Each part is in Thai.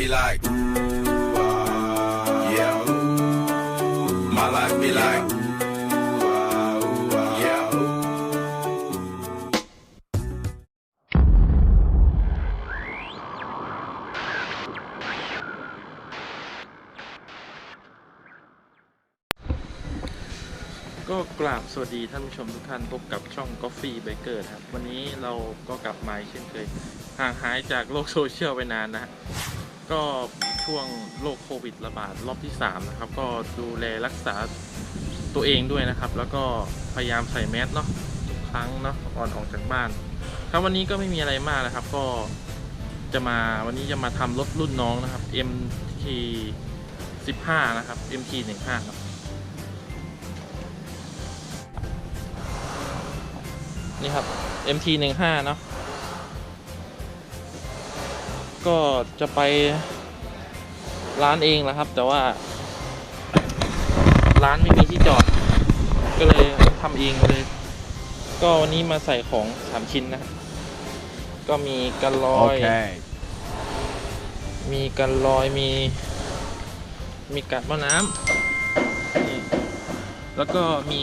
be like, ooh, ah, yeah, ooh. My life be like, ooh, ah, ooh, ah, yeah, ooh. ก็กราบสวัสดีท่านผู้ชมทุกท่านพบกับช่อง Coffee Baker นะครับ วันนี้เราก็กลับมาอีกเช่นเคย ห่างหายจากโลกโซเชียลไปนานนะฮะ ก็ช่วงโรคโควิดระบาดรอบที่ 3 นะครับ ก็ดูแลรักษาตัวเองด้วยนะครับ แล้วก็พยายามใส่แมสเนาะทุกครั้งเนาะก่อนออกจากบ้าน ครับวันนี้ก็ไม่มีอะไรมากนะครับ ก็จะมาวันนี้จะมาทำรถรุ่นน้องนะครับ MT 15นะครับ MT 15ครับนี่ครับ MT 1 5เนาะ ก็จะไปร้านเองแหละครับ แต่ว่า ร้านไม่มีที่จอด ก็เลยทำเองเลย ก็วันนี้มาใส่ของสามชิ้นนะครับก็มีกันลอย Okay. มีกันลอยมี มีกัดมะน้ำนี่แล้วก็มี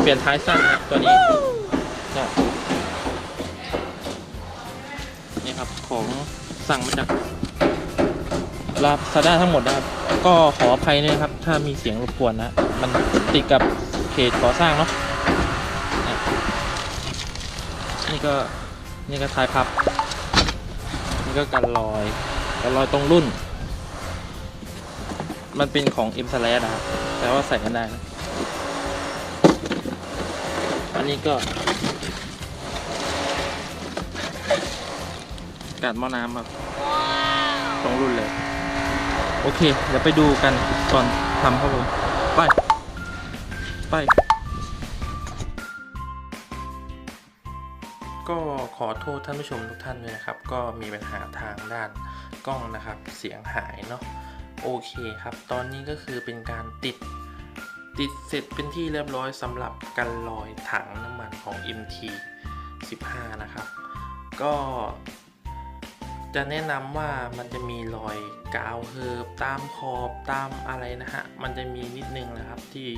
เปลี่ยนท้ายสั้นนะครับตัวนี้นะ นี่ครับของสั่งมาจากลาซาด้าทั้งหมดนะครับ ก็ขออภัยด้วยนะครับ ถ้ามีเสียงรบกวนนะ มันติดกับเขตก่อสร้างเนาะนี่ก็นี่ก็ท้ายพับ นี่ก็กันลอยกันลอยตรงรุ่น มันเป็นของ M s l a s นะครับ แต่ว่าใส่กันได้นะอันนี้ก็ กาดหม้อน้ำครับตรงรุ่นเลย โอเค เดี๋ยวไปดูกันก่อนทำครับผม ไป ไป ก็ขอโทษท่านผู้ชมทุกท่านด้วยนะครับ ก็มีปัญหาทางด้านกล้องนะครับ เสียงหายเนาะ โอเคครับ ตอนนี้ก็คือเป็นการติดติดเสร็จเป็นที่เรียบร้อยสำหรับกันลอยถังน้ำมันของ MT 15 นะครับ ก็ จะแนะนำว่ามันจะมีรอยกาวเฮิบตามขอบตามอะไรนะฮะ มันจะมีนิดนึงนะครับที่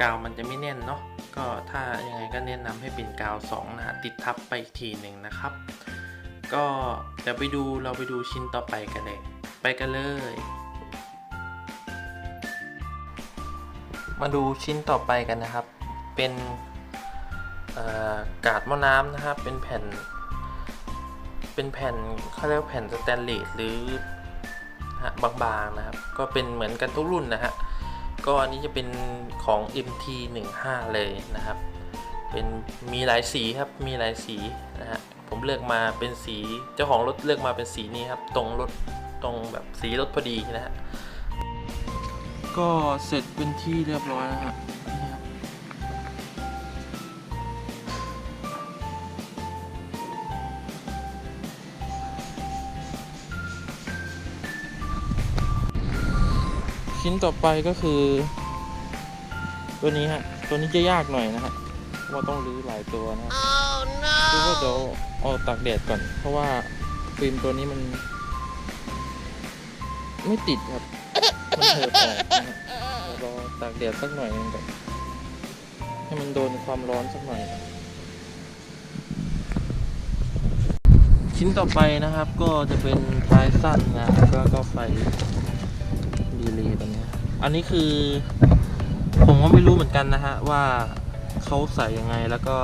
กาวมันจะไม่แน่นเนาะก็ถ้ายังไงก็แนะนำให้เป็นกาว2นะฮะติดทับไปอีกทีหนึ่งนะครับ ก็เดี๋ยวไปดูเราไปดูชิ้นต่อไปกันเลย ไปกันเลย มาดูชิ้นต่อไปกันนะครับ เป็นกาดมอน้ำนะครับเป็นแผ่น เป็นแผ่นเขาเรียกแผ่นสแตนเลสหรือนะฮะบางๆนะครับ ก็เป็นเหมือนกันทุกรุ่นนะฮะ ก็อันนี้จะเป็นของ MT 1 5 เลยนะครับ เป็นมีหลายสีครับ มีหลายสีนะฮะ ผมเลือกมาเป็นสีเจ้าของรถเลือกมาเป็นสีนี้ครับ ตรงรถตรงแบบสีรถพอดีนะฮะ ก็เสร็จเป็นที่เรียบร้อยแล้วฮะ ชิ้นต่อไปก็คือ ตัวนี้ฮะ ตัวนี้จะยากหน่อยนะฮะเพราะว่าต้องรื้อหลายตัวนะคือว่าเดี๋ยวเอาตากแดดก่อน เพราะว่าฟิล์มตัวนี้มัน ไม่ติดครับ มันเถิดออกนะฮะเดี๋ยวรอตากแดดสักหน่อยหนึงก่อนให้มันโดนความร้อนสักหน่อยชิ้นต่อไปนะครับก็จะเป็นปลายสั้นนะแล้วก็ไฟดีเลย์ตัวเนี้ย อันนี้คือ ผมก็ไม่รู้เหมือนกันนะฮะ ว่าเขาใส่ยังไงแล้วก็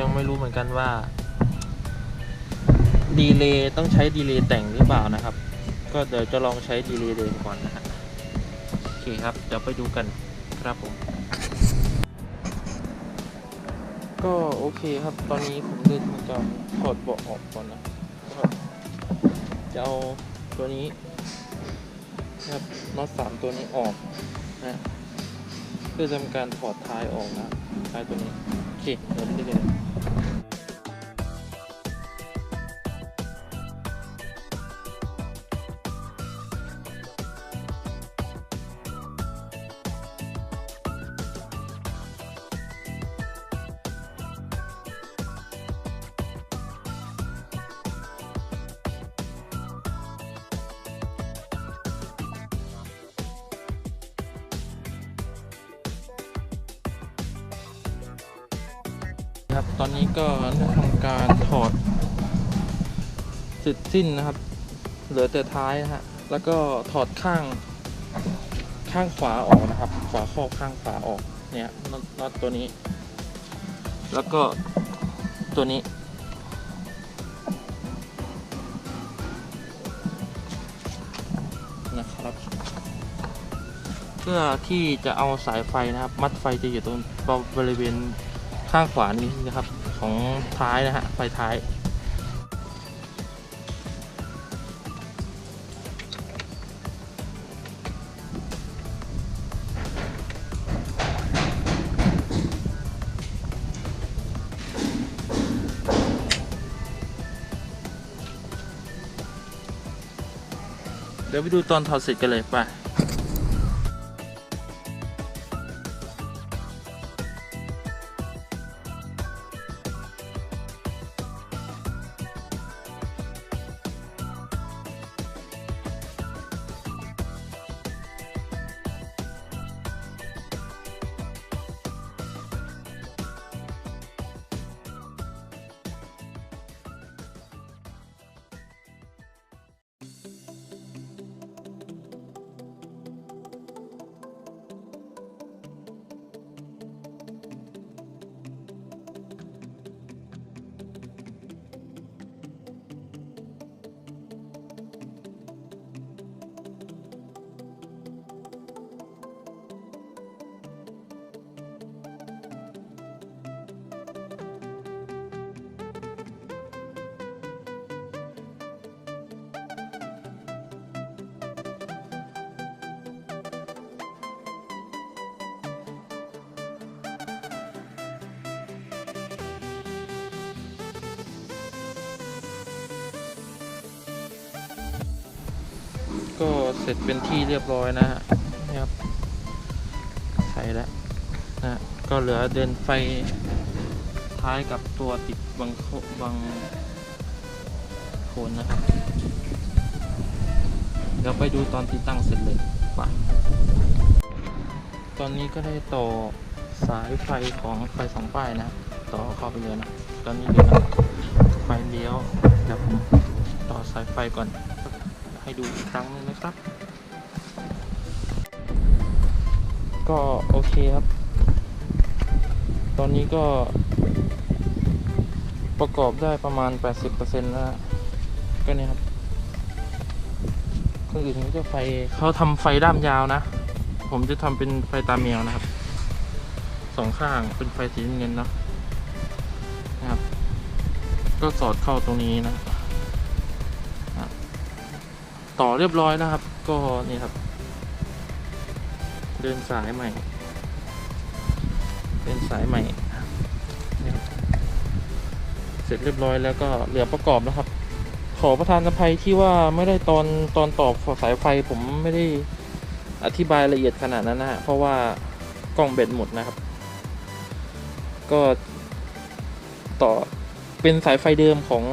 ยังไม่รู้เหมือนกันว่าดีเลย์ต้องใช้ดีเลย์แต่งหรือเปล่านะครับ ก็เดี๋ยวจะลองใช้ดีเลย์เดิมก่อนนะฮะโอเคครับเดี๋ยวไปดูกันครับผม ก็โอเคครับ ตอนนี้ผมเดินจะถอดเบาะออกก่อนนะจะเอาตัวนี้ นะครับน็อตสามตัวนี้ออกนะเพื่อทำการถอดท้ายออกนะท้ายตัวนี้โอเคเดี๋ยวไปดูกัน ครับตอนนี้ก็ทำการถอดเสร็จสิ้นนะครับ เหลือแต่ท้ายนะฮะแล้วก็ถอดข้างข้างขวาออกนะครับฝาครอข้างขวาออกเนี่ยน็น็อตตัวนี้ แล้วก็ตัวนี้ นะครับ เพื่อที่จะเอาสายไฟนะครับ มัดไฟจะอยู่ตรงบริเวณ ข้างขวานี้นะครับของท้ายนะฮะไฟท้ายเดี๋ยวไปดูตอนถอดเสร็จกันเลยไป ก็เสร็จเป็นที่เรียบร้อยนะฮะนี่ครับใส่แล้วนะก็เหลือเดินไฟท้ายกับตัวติดบังโบังโคนนะครับ เดี๋ยวไปดูตอนติดตั้งเสร็จเลยไปตอนนี้ก็ได้ต่อสายไฟของไฟสองป้ายนะ ต่อเข้าไปเลยนะ ตอนนี้เหลือไฟเลี้ยวเดี๋ยวผมต่อสายไฟก่อน ให้ดูอีกครั้งหนึงนะครับ ก็โอเคครับ ตอนนี้ก็ ประกอบได้ประมาณ 80%แล้ว ก็เนี่ยครับคนอื่นเขาจะไฟเขาทำไฟด้ามยาวนะ ผมจะทำเป็นไฟตาแมวนะครับสองข้างเป็นไฟสีเงินเนาะนะครับ ก็สอดเข้าตรงนี้นะ ต่อเรียบร้อยนะครับ ก็นี่ครับ เดินสายใหม่ เดินสายใหม่เสร็จเรียบร้อยแล้วก็เหลือประกอบนะครับ ขอประทานอภัยที่ว่าไม่ได้ตอนตอนต่อสายไฟผมไม่ได้อธิบายละเอียดขนาดนั้นนะฮะเพราะว่ากล้องเบ็ดหมดนะครับ ก็ต่อเป็นสายไฟเดิมของ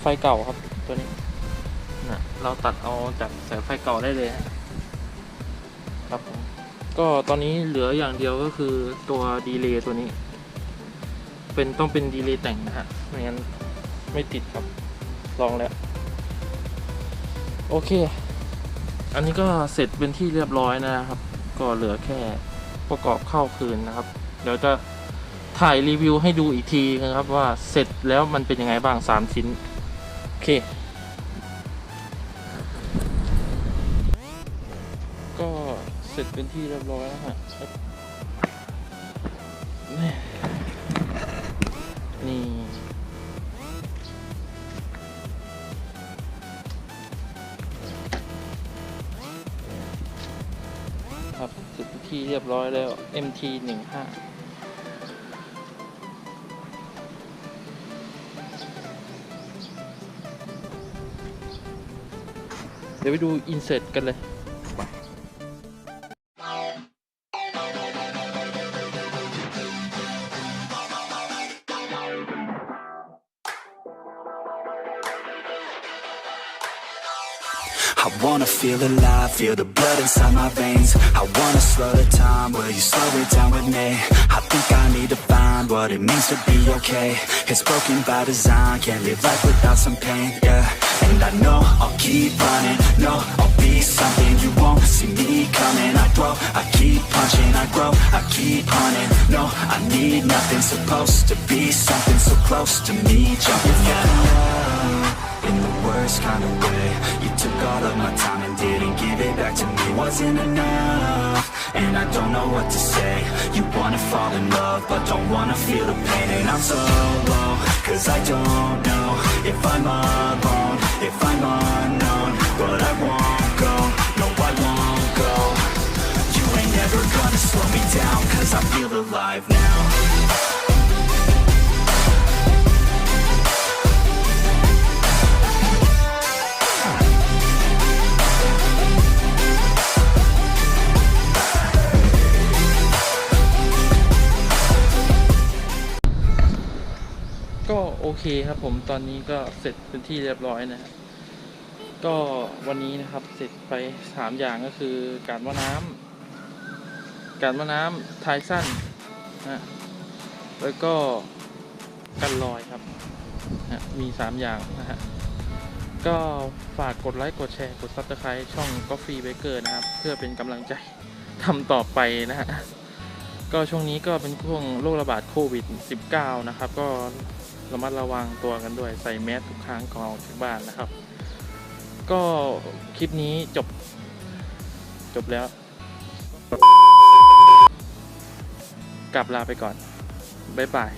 ไฟเก่าครับ นะเราตัดเอาจากสายไฟเก่าได้เลยครับผมก็ตอนนี้เหลืออย่างเดียวก็คือตัวดีเลย์ตัวนี้ เป็นต้องเป็นดีเลย์แต่งนะฮะไม่งั้นไม่ติดครับลองแล้ว โอเค อันนี้ก็เสร็จเป็นที่เรียบร้อยนะครับ ก็เหลือแค่ประกอบเข้าคืนนะครับ เดี๋ยวจะถ่ายรีวิวให้ดูอีกทีนะครับว่าเสร็จแล้วมันเป็นยังไงบ้างสามชิ้น โอเค เสร็จเป็นที่เรียบร้อยแล้วฮะนี่นี่ครับเสร็จเป็นที่เรียบร้อยแล้ว MT หนึ่งห้าเดี๋ยวไปดูอินเสิร์ตกันเลย wanna feel alive, feel the blood inside my veins. I wanna slow the time, will you slow it down with me? I think I need to find what it means to be okay. It's broken by design, can't live life without some pain, yeah. And I know I'll keep running, no, I'll be something You won't see me coming, I grow, I keep punching I grow, I keep hunting, no, I need nothing Supposed to be something so close to me Jumping. in worst kind of way. You took all of my time and didn't give it back to me. Wasn't enough, and I don't know what to say. You wanna fall in love, but don't wanna feel the pain. And I'm so low, cause I don't know If I'm alone, if I'm unknown. But I won't go, no I won't go. You ain't never gonna slow me down Cause I feel alive now. เคครับผมตอนนี้ก็เสร็จเป็นที่เรียบร้อยนะครับก็วันนี้นะครับเสร็จไปสามอย่างก็คือการว่าน้ำการว่าน้ำทายสั้นนะแล้วก็กันลอยครับนะมีสามอย่างนะฮะก็ฝากกดไลค์กดแชร์กดซับสไคร b ์ช่อง Coffee Baker นะครับ เพื่อเป็นกำลังใจทำต่อไปนะฮะก็ช่วงนี้ก็เป็นช่วงโรคระบาดโควิด -19 นะครับ ก็ ระมัดระวังตัวกันด้วยใส่แมสทุกครั้งก่อนออกจากบ้านนะครับ ก็คลิปนี้จบ จบแล้ว กลับลาไปก่อน บ๊ายบาย